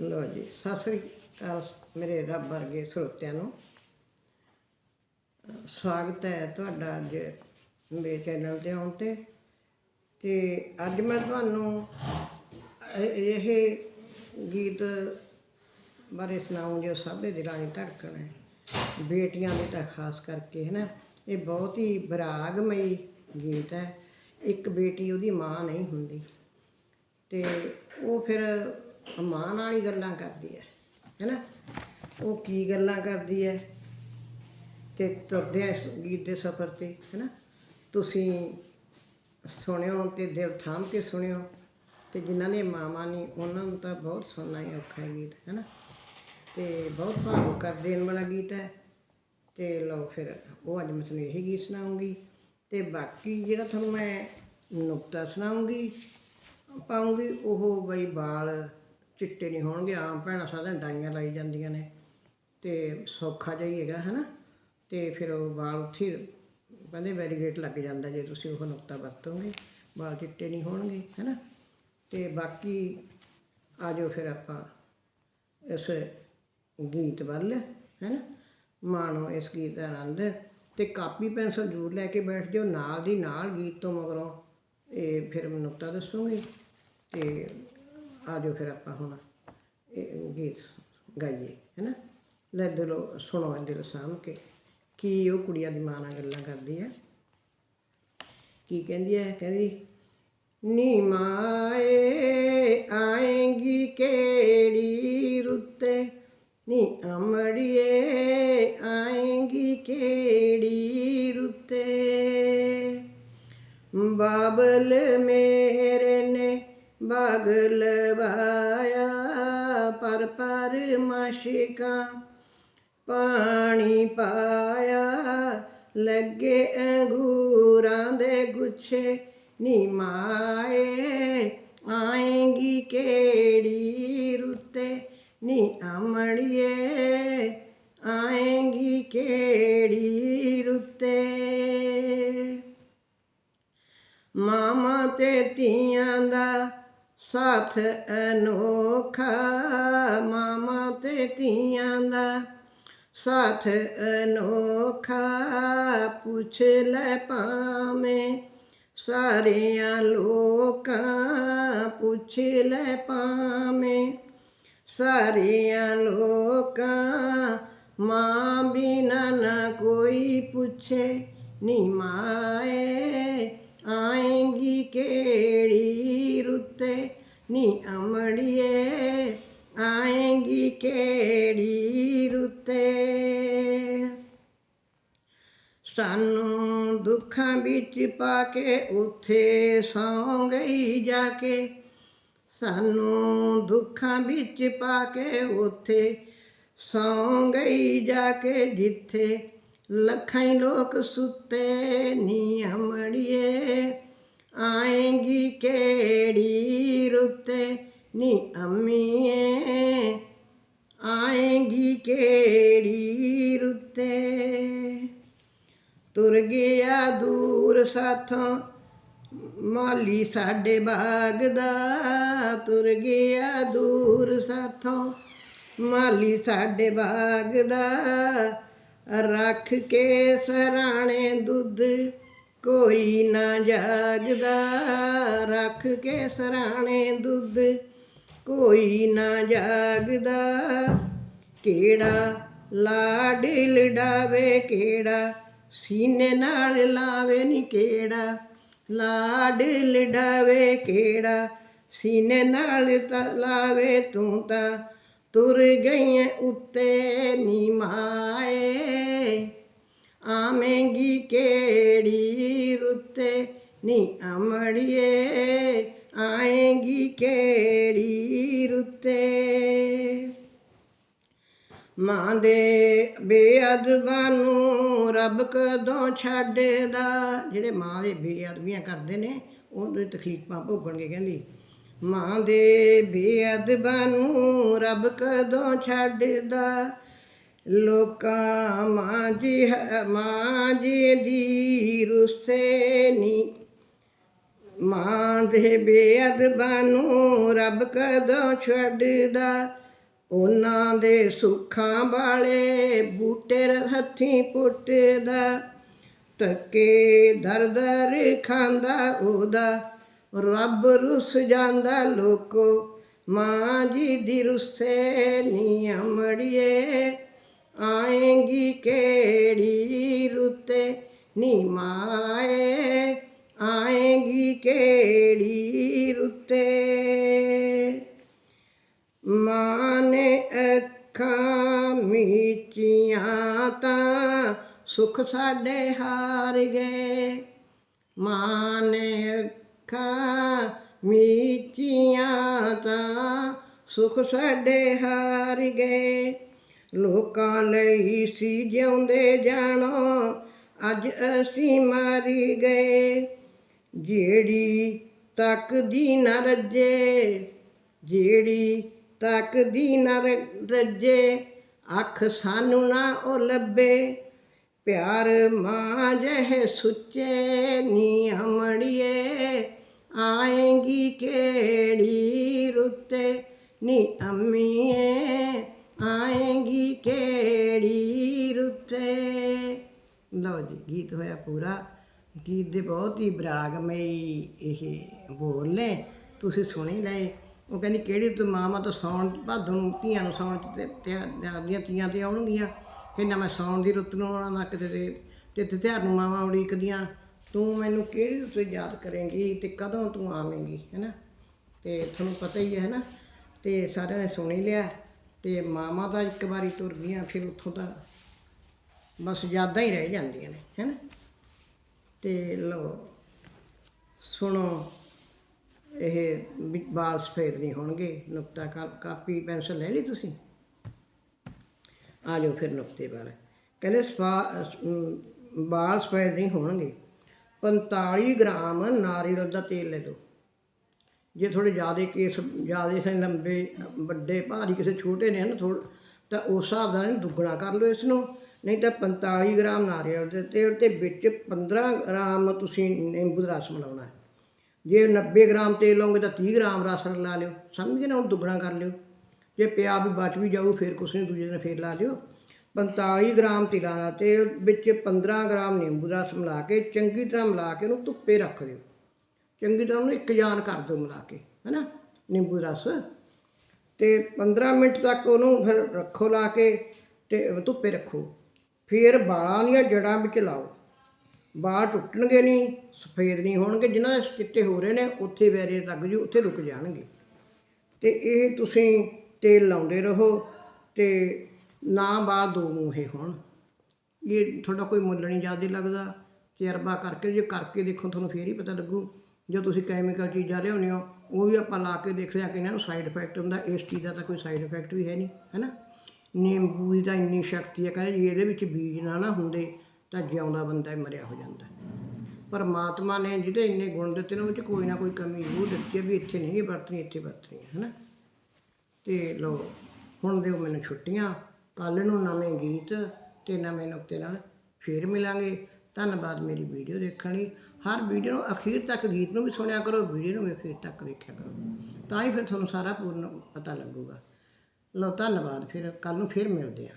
ਲੋ ਜੀ, ਸਤਿ ਸ੍ਰੀ ਅਕਾਲ ਮੇਰੇ ਰੱਬ ਵਰਗੇ ਸਰੋਤਿਆਂ ਨੂੰ। ਸਵਾਗਤ ਹੈ ਤੁਹਾਡਾ ਅੱਜ ਮੇਰੇ ਚੈਨਲ ਤੇ ਆਉਣ ਤੇ। ਤੇ ਅੱਜ ਮੈਂ ਤੁਹਾਨੂੰ ਇਹ ਗੀਤ ਬਾਰੇ ਸੁਣਾਉਂ ਜੋ ਸਭੇ ਦਿਲਾਂ ਦੀ ਧੜਕਣ ਹੈ। ਬੇਟੀਆਂ ਦੇ ਤਾਂ ਖਾਸ ਕਰਕੇ, ਹੈ ਨਾ? ਇਹ ਬਹੁਤ ਹੀ ਵਿਰਾਗਮਈ ਗੀਤ ਹੈ। ਇੱਕ ਬੇਟੀ ਉਹਦੀ ਮਾਂ ਨਹੀਂ ਹੁੰਦੀ। ਤੇ ਉਹ ਫਿਰ ਮਾਂ ਨਾਲ ਹੀ ਗੱਲਾਂ ਕਰਦੀ ਹੈ, ਹੈਨਾ? ਉਹ ਕੀ ਗੱਲਾਂ ਕਰਦੀ ਹੈ ਤੇ ਤੁਰਦੇ ਇਸ ਗੀਤ ਦੇ ਸਫ਼ਰ ਤੇ, ਹੈਨਾ? ਤੁਸੀਂ ਸੁਣਿਓ ਤੇ ਦਿਲ ਥਾਮ ਕੇ ਸੁਣਿਓ ਤੇ ਜਿਨ੍ਹਾਂ ਨੇ ਮਾਵਾਂ ਨਹੀਂ ਉਹਨਾਂ ਨੂੰ ਤਾਂ ਬਹੁਤ ਸੁਣਨਾ ਹੀ ਔਖਾ ਗੀਤ ਹੈ ਨਾ ਹੈਨਾ? ਤੇ ਬਹੁਤ ਭਾਵੁਕ ਕਰ ਦੇਣ ਵਾਲਾ ਗੀਤ ਹੈ ਤੇ ਲਓ ਫਿਰ ਉਹ ਅੱਜ ਮੈਂ ਤੁਹਾਨੂੰ ਇਹੀ ਗੀਤ ਸੁਣਾਉਂਗੀ ਤੇ ਬਾਕੀ ਜਿਹੜਾ ਤੁਹਾਨੂੰ ਮੈਂ ਨੁਕਤਾ ਸੁਣਾਉਂਗੀ, ਪਾਉਂਗੀ ਉਹ ਬਈ ਬਾਲ ਚਿੱਟੇ ਨਹੀਂ ਹੋਣਗੇ, ਆਮ ਭੈਣਾਂ ਸਾਰਿਆਂ ਡਾਈਆਂ ਲਾਈ ਜਾਂਦੀਆਂ ਨੇ। ਤੇ ਸੌਖਾ ਜਿਹਾ ਹੀ ਹੈਗਾ, ਹਨਾ? ਤੇ ਫਿਰ ਉਹ ਵਾਲ ਉੱਥੇ ਕਹਿੰਦੇ ਵੈਰੀਗੇਟ ਲੱਗ ਜਾਂਦਾ ਜੇ ਤੁਸੀਂ ਉਹ ਨੁਕਤਾ ਵਰਤੋਗੇ, ਵਾਲ ਚਿੱਟੇ ਨਹੀਂ ਹੋਣਗੇ, ਹਨਾ? ਤੇ ਬਾਕੀ ਆ ਜਾਓ ਫਿਰ ਆਪਾਂ ਇਸ ਗੀਤ ਵੱਲ, ਹੈਨਾ? ਮਾਣੋ ਇਸ ਗੀਤ ਦਾ ਆਨੰਦ। ਤੇ ਕਾਪੀ ਪੈਨਸਲ ਜ਼ਰੂਰ ਲੈ ਕੇ ਬੈਠ ਜਾਓ, ਨਾਲ ਦੀ ਨਾਲ ਗੀਤ ਤੋਂ ਮਗਰੋਂ ਇਹ ਫਿਰ ਮੈਂ ਨੁਕਤਾ ਦੱਸੂਗੀ। ਤੇ ਆ ਜਾਓ ਫਿਰ ਆਪਾਂ ਹੁਣ ਇਹ ਗੀਤ ਗਾਈਏ, ਹੈਨਾ? ਲੈ ਦਿਲੋ ਸੁਣੋ ਦਿਲ ਸਾਂਭ ਕੇ। ਕੀ ਉਹ ਕੁੜੀਆਂ ਦੀ ਮਾਂ ਨਾਲ ਗੱਲਾਂ ਕਰਦੀ ਹੈ ਕੀ ਕਹਿੰਦੀ ਹੈ ਕਹਿੰਦੀ ਨੀ ਮਾਏ ਆਏਗੀ ਕਿਹੜੀ ਰੁੱਤੇ? ਨੀ ਅਮੜੀਏ ਆਏਗੀ ਕਿਹੜੀ ਰੁੱਤੇ? ਬਾਬਲ ਮੇਰੇ ਨੇ ਬਾਗ ਲਵਾਇਆ ਪਰ ਪਰ ਮਾਸ਼ਿਕਾਂ ਪਾਣੀ ਪਾਇਆ। ਲੱਗੇ ਅੰਗੂਰਾਂ ਦੇ ਗੁੱਛੇ ਨੀ ਮਾਏ, ਆਏਂਗੀ ਕਿਹੜੀ ਰੁੱਤੇ ਨੀ ਅਮੜੀਏ ਸਾਥ ਅਨੋਖਾ ਮਾਮਾ ਤੇ ਧੀਆਂ ਦਾ। ਸਾਥ ਅਨੋਖਾ ਪੁੱਛ ਲੈ ਭਾਵੇਂ ਸਾਰਿਆਂ ਲੋਕਾਂ, ਪੁੱਛ ਲੈ ਭਾਵੇਂ ਸਾਰਿਆਂ ਲੋਕਾਂ। ਮਾਂ ਬਿਨਾ ਨਾ ਕੋਈ ਪੁੱਛੇ ਨੀ ਮਾਏ, ਆਏਗੀ ਕਿਹੜੀ ਰੁੱਤੇ। ਨੀ ਅਮੜੀਏ ਆਏਂਗੀ ਕਿਹੜੀ ਰੁੱਤੇ ਸਾਨੂੰ ਦੁੱਖਾਂ ਵਿੱਚ ਪਾ ਕੇ ਉੱਥੇ ਸੌਂ ਗਈ ਜਾ ਕੇ ਸਾਨੂੰ ਦੁੱਖਾਂ ਵਿੱਚ ਪਾ ਕੇ ਉੱਥੇ ਸੌਂ ਗਈ ਜਾ ਕੇ ਜਿੱਥੇ ਲੱਖਾਂ ਹੀ ਲੋਕ ਸੁੱਤੇ ਨੀ ਅਮੜੀਏ ਆਏਂਗੀ ਕਿਹੜੀ ਰੁੱਤੇ ਨੀ ਅੰਮੀਏ। ਆਏਂਗੀ ਕਿਹੜੀ ਰੁੱਤੇ ਤੁਰ ਗਿਆ ਦੂਰ ਸਾਥੋਂ, ਮਾਲੀ ਸਾਡੇ ਬਾਗ ਦਾ। ਤੁਰ ਗਿਆ ਦੂਰ ਸਾਥੋਂ, ਮਾਲੀ ਸਾਡੇ ਬਾਗ ਦਾ। ਰੱਖ ਕੇ ਸਰਾਣੇ ਦੁੱਧ ਕੋਈ ਨਾ ਜਾਗਦਾ, ਰੱਖ ਕੇ ਸਰਾਣੇ ਦੁੱਧ। ਕੋਈ ਨਾ ਜਾਗਦਾ, ਕਿਹੜਾ ਲਾਡ ਲਡਾਵੇ, ਕਿਹੜਾ ਸੀਨੇ ਨਾਲ ਲਾਵੇ ਨੀ ਕਿਹੜਾ। ਲਾਡ ਲਡਾਵੇ, ਕਿਹੜਾ ਸੀਨੇ ਨਾਲ ਤਾਂ ਲਾਵੇ ਤੂੰ ਤਾਂ। ਤੁਰ ਗਈਆਂ ਉੱਤੇ ਨੀ ਮਾਏ। ਆਵੇਂਗੀ ਕਿਹੜੀ ਰੁੱਤੇ ਨੀ ਅਮੜੀਏ ਆਏਂਗੀ ਕਿਹੜੀ ਰੁੱਤੇ? ਮਾਂ ਦੇ ਬੇਅਦਬਾਂ ਨੂੰ ਰੱਬ ਕਦੋਂ ਛੱਡਦਾ? ਜਿਹੜੇ ਮਾਂ ਦੇ ਬੇਅਦਬੀਆਂ ਕਰਦੇ ਨੇ ਉਹਦੇ ਤਕਲੀਫਾਂ ਭੋਗਣਗੇ, ਕਹਿੰਦੀ, ਮਾਂ ਦੇ ਬੇਅਦਬਾਂ ਨੂੰ ਰੱਬ ਕਦੋਂ ਛੱਡਦਾ? ਲੋਕਾਂ ਮਾਂ ਜੀ ਹੈ ਜੀ ਦੀ ਰੁੱਸੇ ਨੀ ਮਾਂ ਦੇ ਬੇਅਦਬਾਂ ਨੂੰ ਰੱਬ ਕਦੋਂ ਛੱਡਦਾ? ਉਹਨਾਂ ਦੇ ਸੁੱਖਾਂ ਵਾਲੇ ਬੂਟੇ ਹੱਥੀਂ ਪੁੱਟਦਾ। ਤੱਕੇ ਦਰ ਦਰ ਖਾਂਦਾ ਉਹਦਾ। ਰੱਬ ਰੁੱਸ ਜਾਂਦਾ ਲੋਕੋ। ਮਾਂ ਜੀ ਦੀ ਰੁੱਸੇ ਨੀ ਅਮੜੀਏ। ਆਏਂਗੀ ਕਿਹੜੀ ਰੁੱਤੇ ਨੀ ਮਾਏ? ਆਏਂਗੀ ਕਿਹੜੀ ਰੁੱਤੇ ਮਾਂ ਨੇ ਅੱਖਾਂ ਮੀਚੀਆਂ ਤਾਂ ਸੁਖ ਸਾਡੇ ਹਾਰ ਗਏ। ਮਾਂ ਨੇ ਅੱਖਾਂ ਮੀਚੀਆਂ ਤਾਂ ਸੁਖ ਸਾਡੇ ਹਾਰ ਗਏ। ਲੋਕਾਂ ਲਈ ਸੀ ਜਿਉਂਦੇ ਜਾਣੋ, ਅੱਜ ਅਸੀਂ ਮਾਰੀ ਗਏ। ਜਿਹੜੀ ਤੱਕਦੀ ਨਾ ਰੱਜੇ, ਜਿਹੜੀ ਤੱਕਦੀ ਨਾ ਰੱਜੇ, ਅੱਖ ਸਾਨੂੰ ਨਾ ਉਹ ਲੱਭੇ। ਪਿਆਰ ਮਾਂ ਜਹ ਸੁੱਚੇ ਨੀ ਅਮੜੀਏ, ਆਏਗੀ ਕਿਹੜੀ ਰੁੱਤੇ ਨੀ ਅੰਮੀਏ। ਆਏਗੀ ਕਿਹੜੀ ਰੁੱਤੇ? ਲਓ ਜੀ, ਗੀਤ ਹੋਇਆ ਪੂਰਾ। ਗੀਤ ਦੇ ਬਹੁਤ ਹੀ ਬਰਾਗਮਈ ਇਹ ਬੋਲ ਨੇ। ਤੁਸੀਂ ਸੁਣੀ ਲਏ ਉਹ ਕਹਿੰਦੀ, ਕਿਹੜੀ ਤੂੰ ਮਾਮਾ ਤਾਂ ਸੌਣ, ਭਾਦੋਂ ਨੂੰ ਧੀਆਂ ਨੂੰ ਸੌਣ ਚ ਤੇ ਤੇ ਦੀਆਂ ਤੀਆਂ ਤੇ ਆਉਣਗੀਆਂ। ਕਹਿੰਦਾ, ਮੈਂ ਸੌਣ ਦੀ ਰੁੱਤ ਨੂੰ ਆਉਣਾ ਨਾ ਕਿਤੇ ਤੇ ਤੇ ਤੇ ਤਿਉਹਾਰ ਨੂੰ ਮਾਵਾਂ ਉਡੀਕਦੀਆਂ। ਤੂੰ ਮੈਨੂੰ ਕਿਹੜੀ ਰੁੱਤ ਯਾਦ ਕਰੇਂਗੀ ਤੇ ਕਦੋਂ ਤੂੰ ਆਵੇਂਗੀ ਹੈਨਾ ਤੇ ਤੁਹਾਨੂੰ ਪਤਾ ਹੀ, ਹੈ ਨਾ? ਤੇ ਸਾਰਿਆਂ ਨੇ ਸੁਣੀ ਲਿਆ। ਤੇ ਮਾਮਾ ਤਾਂ ਇੱਕ ਵਾਰੀ ਤੁਰ ਗਈਆਂ ਫਿਰ ਉੱਥੋਂ ਤਾਂ ਬਸ ਯਾਦਾਂ ਹੀ ਰਹਿ ਜਾਂਦੀਆਂ ਨੇ ਹੈਨਾ? ਤੇ ਲਓ ਸੁਣੋ ਇਹ ਵੀ ਵਾਲ ਸਫੇਦ ਨਹੀਂ ਹੋਣਗੇ ਨੁਕਤਾ ਕਾ- ਕਾਪੀ ਪੈਨਸਲ ਲੈ ਲਈ ਤੁਸੀਂ? ਆ ਜਾਓ ਫਿਰ ਨੁਕਤੇ ਬਾਰੇ ਕਹਿੰਦੇ ਸਵਾ- ਅਮ, ਵਾਲ ਸਫੇਦ ਨਹੀਂ ਹੋਣਗੇ। 45 ਗ੍ਰਾਮ ਨਾਰੀਅਲ ਦਾ ਤੇਲ ਲੈ ਲਓ। ਜੇ ਥੋੜੇ ਜ਼ਿਆਦਾ ਕੇਸ, ਜ਼ਿਆਦਾ ਸੇ ਲੰਬੇ, ਵੱਡੇ ਭਾਰੀ ਕਿਸੇ ਛੋਟੇ ਨੇ ਨਾ ਥੋੜ ਤਾਂ ਉਸ ਹਿਸਾਬ ਨਾਲ ਦੁੱਗਣਾ ਕਰ ਲਓ ਇਸ ਨੂੰ, ਨਹੀਂ ਤਾਂ 45 ਗ੍ਰਾਮ ਨਾਰੀਅਲ ਦੇ ਤੇਲ ਤੇ ਵਿੱਚ 15 ਗ੍ਰਾਮ ਤੁਸੀਂ ਨਿੰਬੂ ਦਾ ਰਸ ਮਿਲਾਉਣਾ ਜੇ 90 ਗ੍ਰਾਮ ਤੇਲ ਲਓਗੇ ਤਾਂ 30 ਗ੍ਰਾਮ ਰਸ ਲਾ ਲਿਓ, ਸਮਝ ਗਏ ਨਾ ਹੁਣ ਦੁੱਗਣਾ ਕਰ ਲਿਓ। ਜੇ ਪਿਆ ਵੀ ਬਚ ਵੀ ਜਾਊ ਫਿਰ ਕੁਛ ਨਹੀਂ, ਦੂਜੇ ਦਿਨ ਫੇਰ ਲਾ ਲਿਓ 45 ਗ੍ਰਾਮ ਤਿਲਾਂ ਦਾ ਤੇਲ ਵਿੱਚ 15 ਗ੍ਰਾਮ ਨਿੰਬੂ ਦਾ ਰਸ ਮਿਲਾ ਕੇ ਚੰਗੀ ਤਰ੍ਹਾਂ ਮਿਲਾ ਕੇ ਉਹਨੂੰ ਧੁੱਪੇ ਰੱਖ ਦਿਓ। ਚੰਗੀ ਤਰ੍ਹਾਂ ਉਹਨੂੰ ਇੱਕ ਜਾਨ ਕਰ ਦਿਓ ਮਿਲਾ ਕੇ, ਹੈਨਾ? ਨਿੰਬੂ ਰਸ। ਤੇ 15 ਮਿੰਟ ਤੱਕ ਉਹਨੂੰ ਫਿਰ ਰੱਖੋ ਲਾ ਕੇ ਤੇ ਧੁੱਪੇ ਰੱਖੋ। ਫਿਰ ਵਾਲਾਂ ਦੀਆਂ ਜੜਾਂ ਵਿੱਚ ਲਾਓ। ਬਾਲ ਟੁੱਟਣਗੇ ਨਹੀਂ, ਸਫੇਦ ਨਹੀਂ ਹੋਣਗੇ। ਜਿਨ੍ਹਾਂ ਦੇ ਚਿੱਟੇ ਹੋ ਰਹੇ ਨੇ, ਉੱਥੇ ਵੈਰੇ ਲੱਗ ਜੂ, ਉੱਥੇ ਰੁਕ ਜਾਣਗੇ। ਤੇ ਇਹ ਤੁਸੀਂ ਤੇਲ ਲਾਉਂਦੇ ਰਹੋ ਤੇ ਨਾ ਬਾਲ ਦੋ ਮੂੰਹੇ ਹੋਣ। ਇਹ ਤੁਹਾਡਾ ਕੋਈ ਮੁੱਲ ਨਹੀਂ ਜ਼ਿਆਦਾ ਲੱਗਦਾ। ਤਜਰਬਾ ਕਰਕੇ ਜੇ ਕਰਕੇ ਦੇਖੋ, ਤੁਹਾਨੂੰ ਫੇਰ ਹੀ ਪਤਾ ਲੱਗੂ। ਜੋ ਤੁਸੀਂ ਕੈਮੀਕਲ ਚੀਜ਼ਾਂ ਲਿਆਉਂਦੇ ਹੋ, ਉਹ ਵੀ ਆਪਾਂ ਲਾ ਕੇ ਦੇਖਦੇ ਹਾਂ ਕਿ ਇਹਨਾਂ ਨੂੰ ਸਾਈਡ ਇਫੈਕਟ ਹੁੰਦਾ। ਇਸ ਚੀਜ਼ ਦਾ ਤਾਂ ਕੋਈ ਸਾਈਡ ਇਫੈਕਟ ਵੀ ਹੈ ਨਹੀਂ, ਹੈਨਾ? ਨਿੰਬੂ ਦੀ ਤਾਂ ਇੰਨੀ ਸ਼ਕਤੀ ਹੈ, ਕਹਿੰਦੇ ਜੇ ਇਹਦੇ ਵਿੱਚ ਬੀਜ ਨਾ ਨਾ ਹੁੰਦੇ, ਤਾਂ ਜਿਉਂਦਾ ਬੰਦਾ ਮਰਿਆ ਹੋ ਜਾਂਦਾ। ਪਰਮਾਤਮਾ ਨੇ ਜਿਹਦੇ ਇੰਨੇ ਗੁਣ ਦਿੱਤੇ ਨੇ ਉਹ ਵਿੱਚ ਕੋਈ ਨਾ ਕੋਈ ਕਮੀ ਜ਼ਰੂਰ ਦਿੱਤੀ ਹੈ ਵੀ ਇੱਥੇ ਨਹੀਂ ਵਰਤਣੀ ਇੱਥੇ ਵਰਤਣੀ ਹੈ ਹੈਨਾ? ਤੇ ਲੋ ਹੁਣ ਦਿਓ ਮੈਨੂੰ ਛੁੱਟੀਆਂ ਕੱਲ ਨੂੰ ਨਵੇਂ ਗੀਤ ਤੇ ਨਵੇਂ ਨੁਕਤੇ ਨਾਲ ਫੇਰ ਮਿਲਾਂਗੇ। ਧੰਨਵਾਦ ਮੇਰੀ ਵੀਡੀਓ ਦੇਖਣ ਲਈ। ਹਰ ਵੀਡੀਓ ਨੂੰ ਅਖੀਰ ਤੱਕ ਗੀਤ ਨੂੰ ਵੀ ਸੁਣਿਆ ਕਰੋ, ਵੀਡੀਓ ਨੂੰ ਵੀ ਅਖੀਰ ਤੱਕ ਦੇਖਿਆ ਕਰੋ। ਤਾਂ ਹੀ ਫਿਰ ਤੁਹਾਨੂੰ ਸਾਰਾ ਪੂਰਨ ਪਤਾ ਲੱਗੂਗਾ। ਲੋ ਧੰਨਵਾਦ। ਫਿਰ ਕੱਲ ਨੂੰ ਫਿਰ ਮਿਲਦੇ ਹਾਂ।